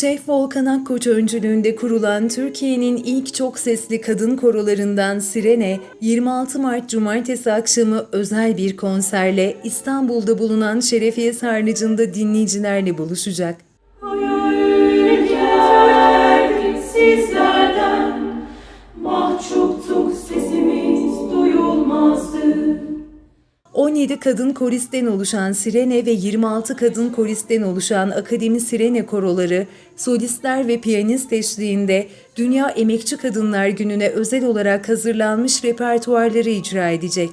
Şef Volkan Akkoç öncülüğünde kurulan Türkiye'nin ilk çok sesli kadın korolarından Sirene, 26 Mart Cumartesi akşamı özel bir konserle İstanbul'da bulunan Şerefiye Sarnıcı'nda dinleyicilerle buluşacak. 17 kadın koristen oluşan Sirene ve 26 kadın koristen oluşan Akademi Sirene koroları, solistler ve piyanist eşliğinde Dünya Emekçi Kadınlar Günü'ne özel olarak hazırlanmış repertuarları icra edecek.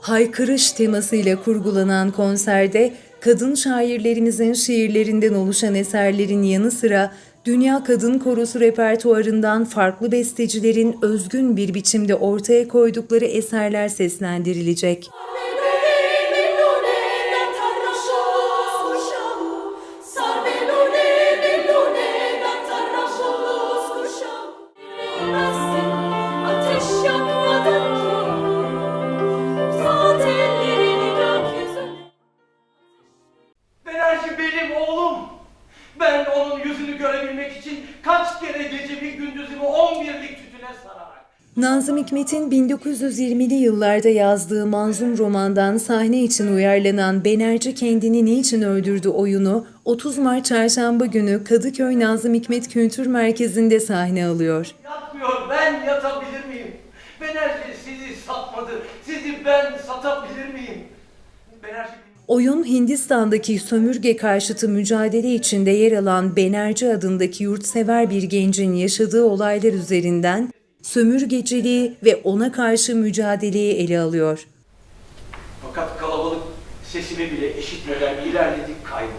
Haykırış temasıyla kurgulanan konserde kadın şairlerimizin şiirlerinden oluşan eserlerin yanı sıra Dünya Kadın Korosu repertuarından farklı bestecilerin özgün bir biçimde ortaya koydukları eserler seslendirilecek. Ateş Ben onun yüzünü görebilmek için kaç kere gecemi gündüzümü 11'lik tütüne sararak. Nazım Hikmet'in 1920'li yıllarda yazdığı manzum romandan sahne için uyarlanan Benerci Kendini Niçin Öldürdü oyunu 30 Mart Çarşamba günü Kadıköy Nazım Hikmet Kültür Merkezi'nde sahne alıyor. Yatmıyor ben yatabilir miyim? Benerji sizi satmadı. Sizi ben Oyun Hindistan'daki sömürge karşıtı mücadele içinde yer alan Benerci adındaki yurtsever bir gencin yaşadığı olaylar üzerinden sömürgeciliği ve ona karşı mücadeleyi ele alıyor. Fakat kalabalık sesimi bile eşitmeden ilerledik kayboldu.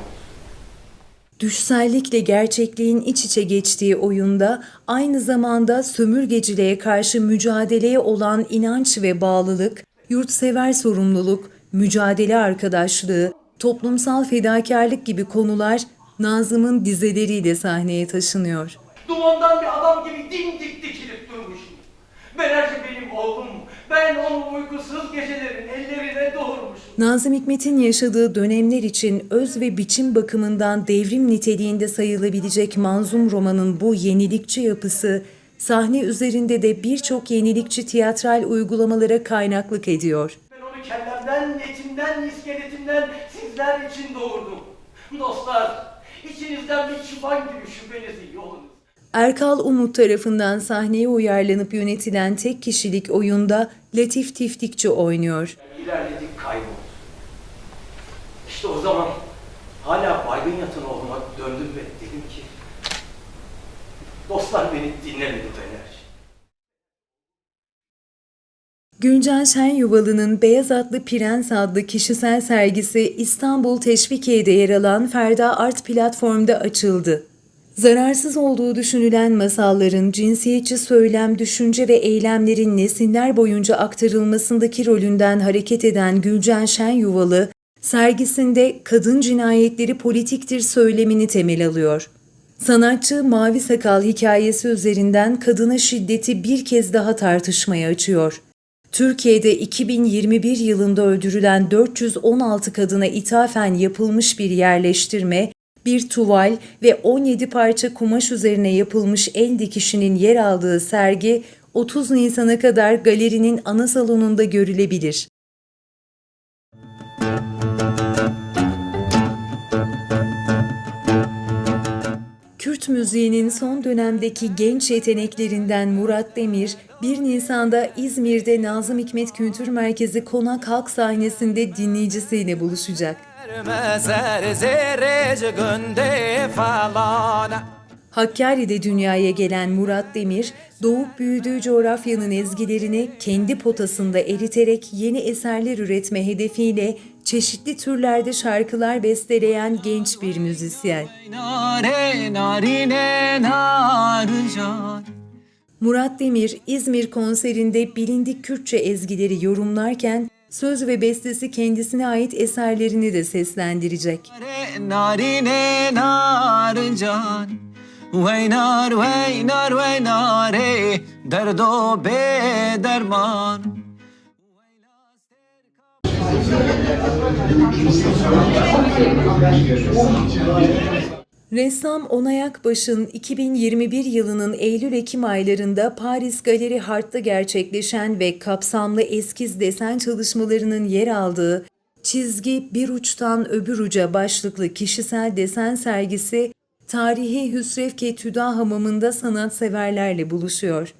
Düşsellikle gerçekliğin iç içe geçtiği oyunda aynı zamanda sömürgeciliğe karşı mücadeleye olan inanç ve bağlılık, yurtsever sorumluluk, mücadele arkadaşlığı, toplumsal fedakarlık gibi konular Nazım'ın dizeleriyle sahneye taşınıyor. Dumandan bir adam gibi dimdik dikilip durmuşum. Benerji benim oğlum. Ben onu uykusuz gecelerin ellerine doğurmuşum. Nazım Hikmet'in yaşadığı dönemler için öz ve biçim bakımından devrim niteliğinde sayılabilecek manzum romanın bu yenilikçi yapısı, sahne üzerinde de birçok yenilikçi tiyatral uygulamalara kaynaklık ediyor. Kellemden, etimden, iskeletimden sizler için doğurdum. Dostlar, içinizden bir çıban gibi şüphenizi yolunuz. Erkal Umut tarafından sahneye uyarlanıp yönetilen tek kişilik oyunda Latif Tiftikçi oynuyor. İlerledik kayboldu. İşte o zaman hala baygın yatan oğluma döndüm ve dedim ki dostlar beni dinlemedi Gülcan Şen Yuvalı'nın Beyaz Atlı Prens adlı kişisel sergisi İstanbul Teşvikiye'de yer alan Ferda Art platformda açıldı. Zararsız olduğu düşünülen masalların cinsiyetçi söylem, düşünce ve eylemlerin nesiller boyunca aktarılmasındaki rolünden hareket eden Gülcan Şen Yuvalı, sergisinde kadın cinayetleri politiktir söylemini temel alıyor. Sanatçı Mavi Sakal hikayesi üzerinden kadına şiddeti bir kez daha tartışmaya açıyor. Türkiye'de 2021 yılında öldürülen 416 kadına ithafen yapılmış bir yerleştirme, bir tuval ve 17 parça kumaş üzerine yapılmış el dikişinin yer aldığı sergi 30 Nisan'a kadar galerinin ana salonunda görülebilir. Kürt müziğinin son dönemdeki genç yeteneklerinden Murat Demir, 1 Nisan'da İzmir'de Nazım Hikmet Kültür Merkezi Konak Halk sahnesinde dinleyicisiyle buluşacak. Hakkari'de dünyaya gelen Murat Demir, doğup büyüdüğü coğrafyanın ezgilerini kendi potasında eriterek yeni eserler üretme hedefiyle çeşitli türlerde şarkılar besteleyen genç bir müzisyen. Murat Demir, İzmir konserinde bilindik Kürtçe ezgileri yorumlarken söz ve bestesi kendisine ait eserlerini de seslendirecek. narine narcan Veynar veynar veynare Derdo be derman Ressam Onay Akbaş'ın 2021 yılının Eylül-Ekim aylarında Paris Galeri Hart'ta gerçekleşen ve kapsamlı eskiz desen çalışmalarının yer aldığı Çizgi Bir Uçtan Öbür Uca başlıklı kişisel desen sergisi tarihi Hüsrevke Tüda Hamamı'nda sanatseverlerle buluşuyor.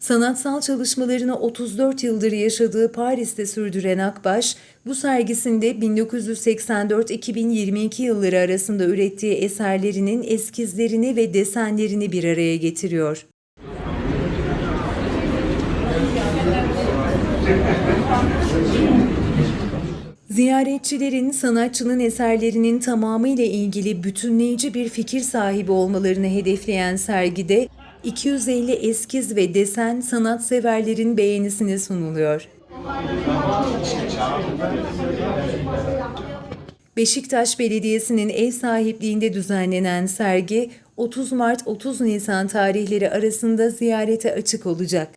Sanatsal çalışmalarını 34 yıldır yaşadığı Paris'te sürdüren Akbaş, bu sergisinde 1984-2022 yılları arasında ürettiği eserlerinin eskizlerini ve desenlerini bir araya getiriyor. Ziyaretçilerin sanatçının eserlerinin tamamıyla ilgili bütünleyici bir fikir sahibi olmalarını hedefleyen sergide 250 eskiz ve desen sanatseverlerin beğenisine sunuluyor. Beşiktaş Belediyesi'nin ev sahipliğinde düzenlenen sergi 30 Mart 30 Nisan tarihleri arasında ziyarete açık olacak.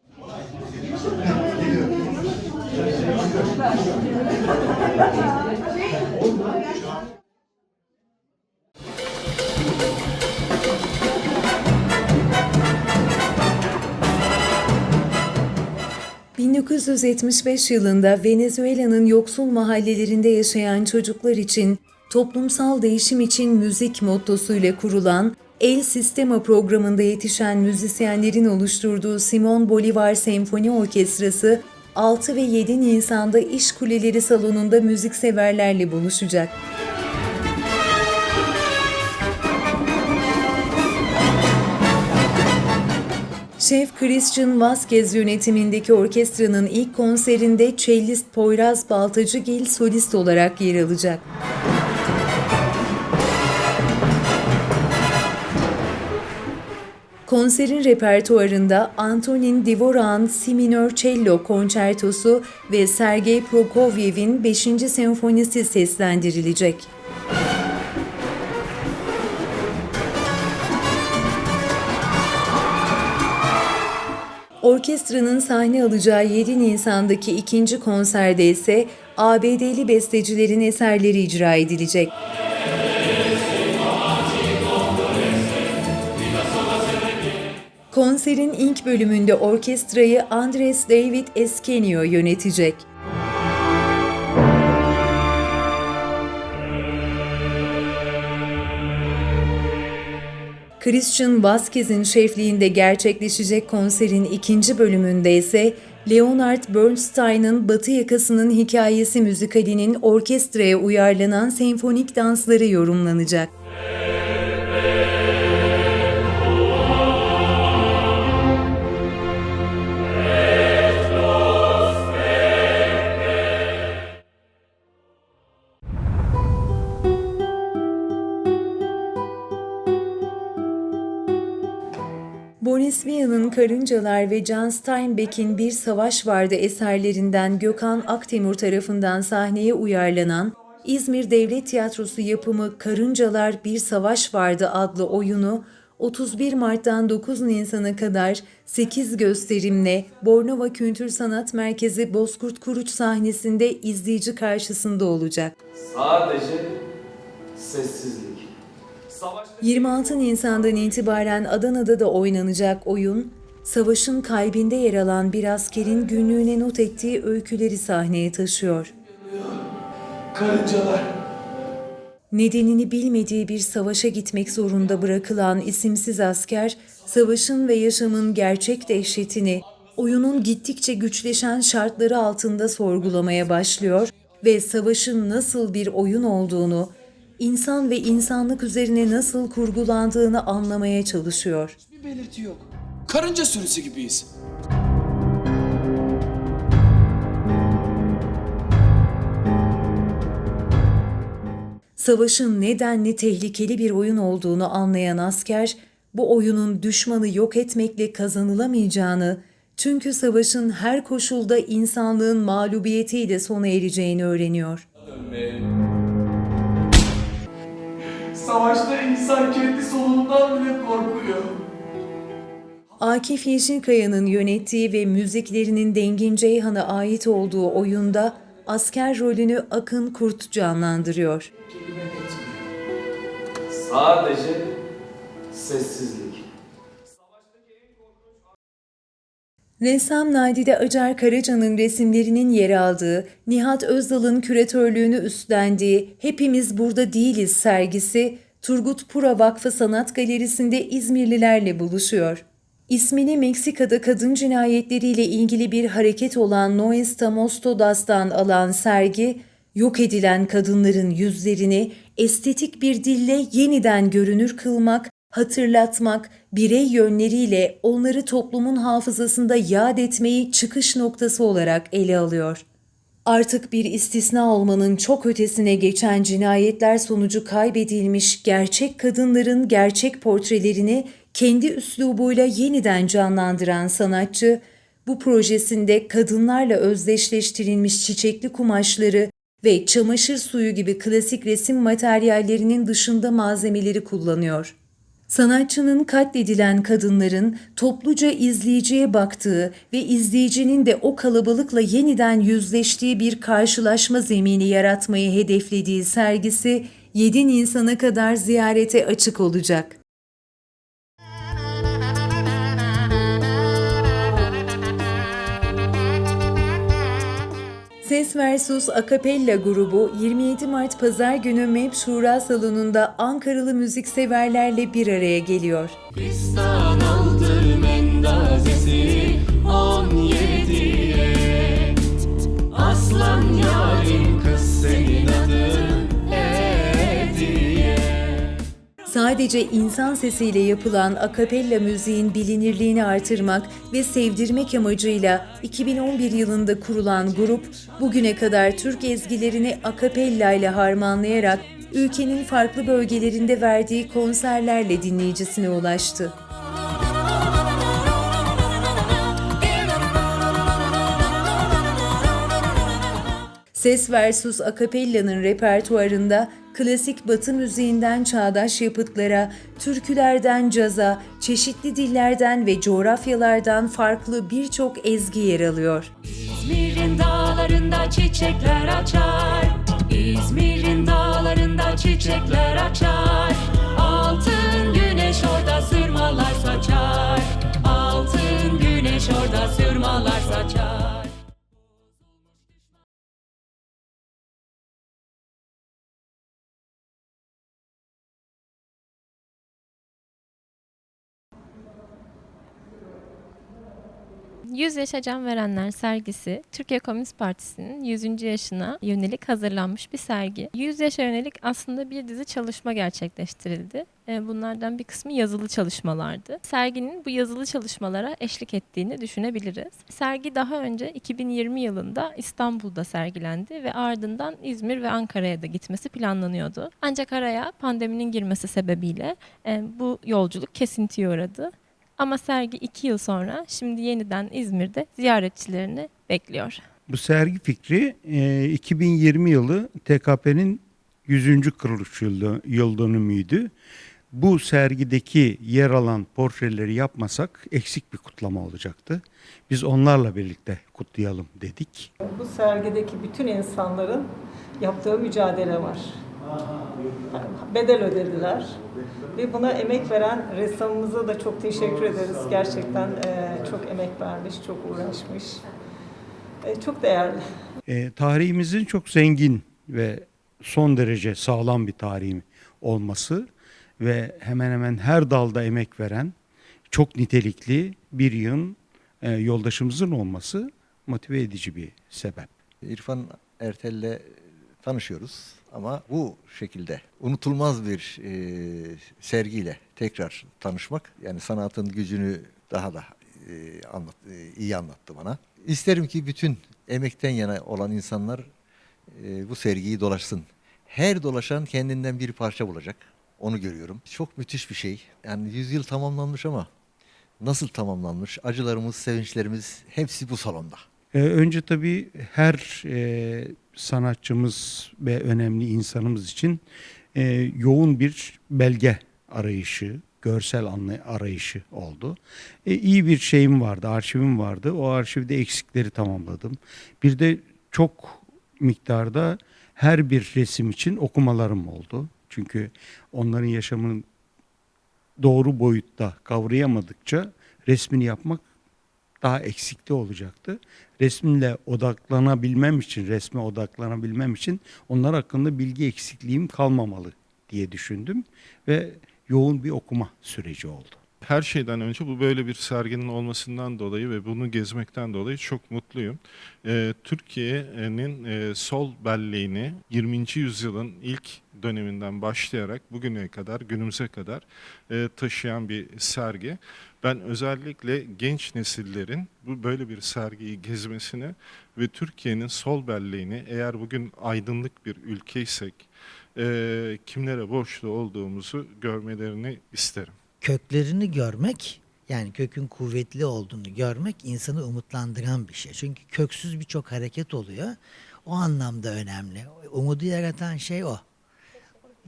...1975 yılında Venezuela'nın yoksul mahallelerinde yaşayan çocuklar için toplumsal değişim için müzik mottosuyla kurulan El Sistema programında yetişen müzisyenlerin oluşturduğu Simon Bolivar Senfoni Orkestrası 6 ve 7 Nisan'da İş Kuleleri Salonu'nda müzikseverlerle buluşacak. Şef Christian Vasquez yönetimindeki orkestranın ilk konserinde cellist Poyraz Baltacıgil solist olarak yer alacak. Konserin repertuarında Antonin Dvorak'ın Si minör cello konçertosu ve Sergei Prokofiev'in 5. senfonisi seslendirilecek. Orkestranın sahne alacağı 7 Nisan'daki ikinci konserde ise ABD'li bestecilerin eserleri icra edilecek. Konserin ilk bölümünde orkestrayı Andres David Eskenio yönetecek. Christian Vasquez'in şefliğinde gerçekleşecek konserin ikinci bölümünde ise Leonard Bernstein'ın Batı Yakası'nın hikayesi müzikalinin orkestraya uyarlanan senfonik dansları yorumlanacak. Karıncalar ve John Steinbeck'in Bir Savaş Vardı eserlerinden Gökhan Aktemur tarafından sahneye uyarlanan İzmir Devlet Tiyatrosu yapımı Karıncalar Bir Savaş Vardı adlı oyunu 31 Mart'tan 9 Nisan'a kadar 8 gösterimle Bornova Kültür Sanat Merkezi Bozkurt Kuruç sahnesinde izleyici karşısında olacak. Sadece sessizlik. Savaş 26 Nisan'dan itibaren Adana'da da oynanacak oyun, savaşın kalbinde yer alan bir askerin günlüğüne not ettiği öyküleri sahneye taşıyor. karıncalar. Nedenini bilmediği bir savaşa gitmek zorunda bırakılan isimsiz asker, savaşın ve yaşamın gerçek dehşetini, oyunun gittikçe güçleşen şartları altında sorgulamaya başlıyor ve savaşın nasıl bir oyun olduğunu, insan ve insanlık üzerine nasıl kurgulandığını anlamaya çalışıyor. Bir belirti yok. Karınca sürüsü gibiyiz. Savaşın nedenli tehlikeli bir oyun olduğunu anlayan asker, bu oyunun düşmanı yok etmekle kazanılamayacağını, çünkü savaşın her koşulda insanlığın mağlubiyetiyle sona ereceğini öğreniyor. Savaşta insan kendi solundan bile korkuyor. Akif Yeşilkaya'nın yönettiği ve müziklerinin Dengin Ceyhan'a ait olduğu oyunda asker rolünü Akın Kurt canlandırıyor. Sadece sessizlik. Ressam Nadide Acar Karaca'nın resimlerinin yer aldığı, Nihat Özdal'ın küratörlüğünü üstlendiği Hepimiz Burada Değiliz sergisi, Turgut Pura Vakfı Sanat Galerisi'nde İzmirlilerle buluşuyor. İsmini Meksika'da kadın cinayetleriyle ilgili bir hareket olan Noes Todas'tan alan sergi, yok edilen kadınların yüzlerini estetik bir dille yeniden görünür kılmak, hatırlatmak, birey yönleriyle onları toplumun hafızasında yad etmeyi çıkış noktası olarak ele alıyor. Artık bir istisna olmanın çok ötesine geçen cinayetler sonucu kaybedilmiş gerçek kadınların gerçek portrelerini kendi üslubuyla yeniden canlandıran sanatçı, bu projesinde kadınlarla özdeşleştirilmiş çiçekli kumaşları ve çamaşır suyu gibi klasik resim materyallerinin dışında malzemeleri kullanıyor. Sanatçının katledilen kadınların topluca izleyiciye baktığı ve izleyicinin de o kalabalıkla yeniden yüzleştiği bir karşılaşma zemini yaratmayı hedeflediği sergisi 7 Nisan'a kadar ziyarete açık olacak. Ses Versus Akapella grubu 27 Mart Pazar günü MEP Şura Salonu'nda Ankaralı müzikseverlerle bir araya geliyor. Aslan yarim Sadece insan sesiyle yapılan akapella müziğin bilinirliğini artırmak ve sevdirmek amacıyla 2011 yılında kurulan grup, bugüne kadar Türk ezgilerini akapella ile harmanlayarak ülkenin farklı bölgelerinde verdiği konserlerle dinleyicisine ulaştı. Ses Versus Akapella'nın repertuarında klasik batı müziğinden çağdaş yapıtlara, türkülerden caza, çeşitli dillerden ve coğrafyalardan farklı birçok ezgi yer alıyor. İzmir'in dağlarında çiçekler açar. İzmir'in dağlarında çiçekler açar. Altın güneş orada sırmalar saçar. Altın güneş orada sırmalar saçar Yüz Yaşa Can Verenler sergisi Türkiye Komünist Partisi'nin 100. yaşına yönelik hazırlanmış bir sergi. 100 yaşa yönelik aslında bir dizi çalışma gerçekleştirildi. E, Bunlardan bir kısmı yazılı çalışmalardı. Serginin bu yazılı çalışmalara eşlik ettiğini düşünebiliriz. Sergi daha önce 2020 yılında İstanbul'da sergilendi ve ardından İzmir ve Ankara'ya da gitmesi planlanıyordu. Ancak araya pandeminin girmesi sebebiyle e, bu yolculuk kesintiye uğradı. Ama sergi iki yıl sonra şimdi yeniden İzmir'de ziyaretçilerini bekliyor. Bu sergi fikri e, 2020 yılı TKP'nin 100. kuruluş yıl, yıl dönümüydü. Bu sergideki yer alan portreleri yapmasak eksik bir kutlama olacaktı. Biz onlarla birlikte kutlayalım dedik. Bu sergideki bütün insanların yaptığı mücadele var. Bedel ödediler. Ve buna emek veren ressamımıza da çok teşekkür ederiz. Gerçekten eee, çok emek vermiş, çok uğraşmış. Eee, çok değerli. E, tarihimizin çok zengin ve son derece sağlam bir tarihi olması ve hemen hemen her dalda emek veren çok nitelikli bir yığın e, yoldaşımızın olması motive edici bir sebep. İrfan Ertel'le tanışıyoruz ama bu şekilde unutulmaz bir e, sergiyle tekrar tanışmak yani sanatın gücünü daha da e, anlat, e, iyi anlattı bana. İsterim ki bütün emekten yana olan insanlar e, bu sergiyi dolaşsın. Her dolaşan kendinden bir parça bulacak. Onu görüyorum. Çok müthiş bir şey. Yani yüzyıl tamamlanmış ama nasıl tamamlanmış? Acılarımız, sevinçlerimiz hepsi bu salonda. Ee, önce tabii her e, sanatçımız ve önemli insanımız için e, yoğun bir belge arayışı görsel arayışı oldu. E, iyi bir şeyim vardı, arşivim vardı. O arşivde eksikleri tamamladım. Bir de çok miktarda her bir resim için okumalarım oldu. Çünkü onların yaşamını doğru boyutta kavrayamadıkça resmini yapmak daha eksikte olacaktı. Resminle odaklanabilmem için, resme odaklanabilmem için onlar hakkında bilgi eksikliğim kalmamalı diye düşündüm ve yoğun bir okuma süreci oldu. Her şeyden önce bu böyle bir serginin olmasından dolayı ve bunu gezmekten dolayı çok mutluyum. Ee, Türkiye'nin e, sol belleğini 20. yüzyılın ilk döneminden başlayarak bugüne kadar, günümüze kadar e, taşıyan bir sergi. Ben özellikle genç nesillerin bu böyle bir sergiyi gezmesini ve Türkiye'nin sol belleğini eğer bugün aydınlık bir ülkeysek e, kimlere borçlu olduğumuzu görmelerini isterim. köklerini görmek yani kökün kuvvetli olduğunu görmek insanı umutlandıran bir şey. Çünkü köksüz birçok hareket oluyor. O anlamda önemli. Umudu yaratan şey o.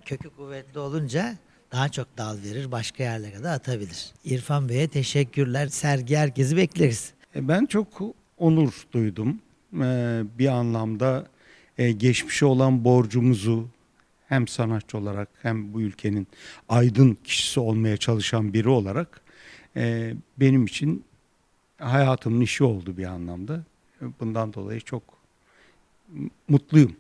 Kökü kuvvetli olunca daha çok dal verir, başka yerlere de atabilir. İrfan Bey'e teşekkürler. Sergi herkesi bekleriz. E, Ben çok onur duydum. E, Bir anlamda e, geçmişe olan borcumuzu hem sanatçı olarak hem bu ülkenin aydın kişisi olmaya çalışan biri olarak benim için hayatımın işi oldu bir anlamda. Bundan dolayı çok mutluyum.